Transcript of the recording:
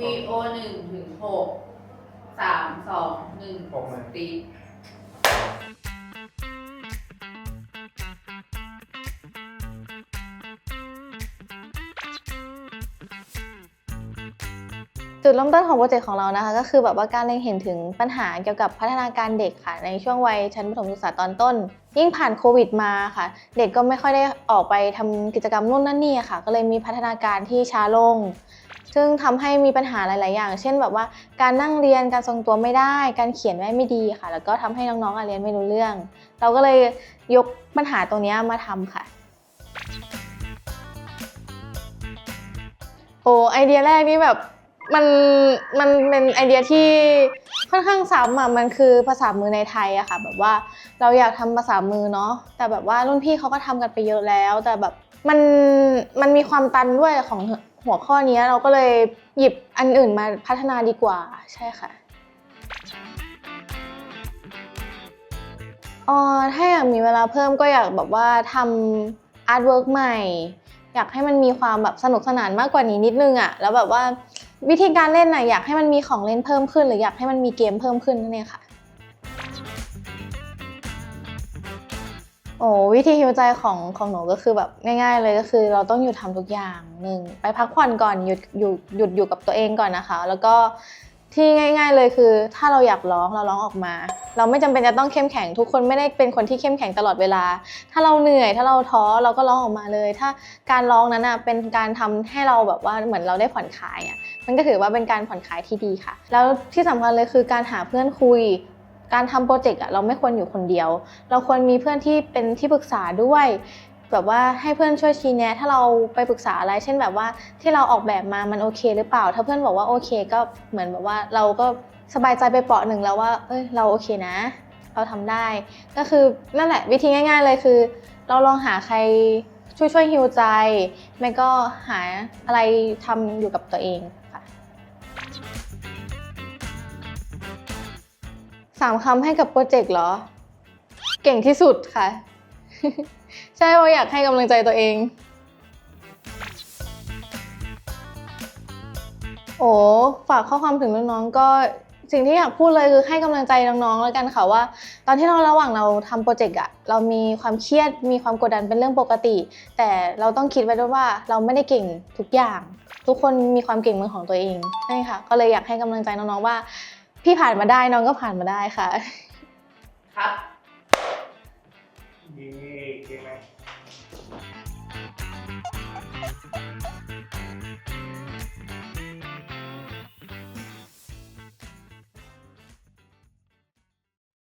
VO หนึ่งถึงหกสามสองหนึ่งหกหมื่น ตีจุดเริ่มต้นของโปรเจกต์ของเรานะคะ ก็คือแบบว่าการเล็งเห็นถึงปัญหาเกี่ยวกับพัฒนาการเด็กค่ะ ในช่วงวัยชั้นประถมศึกษาตอนต้น ยิ่งผ่านโควิดมาค่ะ เด็กก็ไม่ค่อยได้ออกไปทำกิจกรรมนู่นนั่นนี่ค่ะ ก็เลยมีพัฒนาการที่ช้าลง ซึ่งทำให้มีปัญหาหลาย ๆ อย่าง เช่นแบบว่าการนั่งเรียนการทรงตัวไม่ได้ การเขียนได้ไม่ดีค่ะ แล้วก็ทำให้น้องๆเรียนไม่รู้เรื่อง เราก็เลยยกปัญหาตรงนี้มาทำค่ะโอ้ไอเดียแรกนี่แบบมันมันเป็นไอเดียที่ค่อนข้างซ้ำอะมันคือภาษามือในไทยอะค่ะ แบบว่าเราอยากทำภาษามือเนาะแต่แบบว่ารุ่นพี่เขาก็ทำกันไปเยอะแล้ว แต่แบบมันมันมีความตันด้วยของ หัวข้อนี้เราก็เลยหยิบอันอื่นมาพัฒนาดีกว่าใช่ค่ะออถ้าอยากมีเวลาเพิ่มก็อยากแบบว่าทำอาร์ตเวิร์กใหม่ อยากให้มันมีความแบบสนุกสนานมากกว่านี้นิดนึงอะแล้วแบบว่าวิธีการเล่นน่ะอยากให้มันมีของเล่นเพิ่มขึ้น หรืออยากให้มันมีเกมเพิ่มขึ้นนั่นเองค่ะ โอ้วิธีฮิวใจของของหนูก็คือแบบง่าย ๆ เลยก็คือ เราต้องหยุดทำทุกอย่างหนึ่งไปพักผ่อนก่อนหยุดหยุดหยุดอยู่กับตัวเองก่อนนะคะ แล้วก็ที่ง่าย ๆเลยคือ ถ้าเราอยากร้องเราร้องออกมา เราไม่จำเป็นจะต้องเข้มแข็ง ทุกคนไม่ได้เป็นคนที่เข้มแข็งตลอดเวลา ถ้าเราเหนื่อย ถ้าเราท้อเราก็ร้องออกมาเลย ถ้าการร้องนั้นอะเป็นการทำให้เราแบบว่าเหมือนเราได้ผ่อนคลายอะมันก็ถือว่าเป็นการผ่อนคลายที่ดีค่ะ แล้วที่สำคัญเลยคือการหาเพื่อนคุย การทำโปรเจกต์อะเราไม่ควรอยู่คนเดียว เราควรมีเพื่อนที่เป็นที่ปรึกษาด้วยแบบว่าให้เพื่อนช่วยชี้แนะ ถ้าเราไปปรึกษาอะไร เช่นแบบว่าที่เราออกแบบมามันโอเคหรือเปล่า ถ้าเพื่อนบอกว่าโอเคก็เหมือนแบบว่าเราก็สบายใจไปเปาะหนึ่งแล้วว่า เอ้ยเราโอเคนะ เราทำได้ ก็คือนั่นแหละวิธีง่าย ๆ เลยคือ เราลองหาใครช่วยช่วยฮิวใจ ไม่ก็หาอะไรทำอยู่กับตัวเอง สามคำให้กับโปรเจกต์เหรอ เก่งที่สุดค่ะ ใช่เพราะอยากให้กำลังใจตัวเอง โอ้ฝากข้อความถึงน้องๆก็สิ่งที่อยากพูดเลยคือให้กำลังใจน้องๆแล้วกันค่ะว่า ตอนที่เราระหว่างเราทำโปรเจกต์อะเรามีความเครียดมีความกดดันเป็นเรื่องปกติ แต่เราต้องคิดไว้ด้วยว่าเราไม่ได้เก่งทุกอย่าง ทุกคนมีความเก่งมือของตัวเองใช่ค่ะก็เลยอยากให้กำลังใจน้องๆว่า พี่ผ่านมาได้น้องก็ผ่านมาได้ค่ะ ครับ เย่เก่ไหม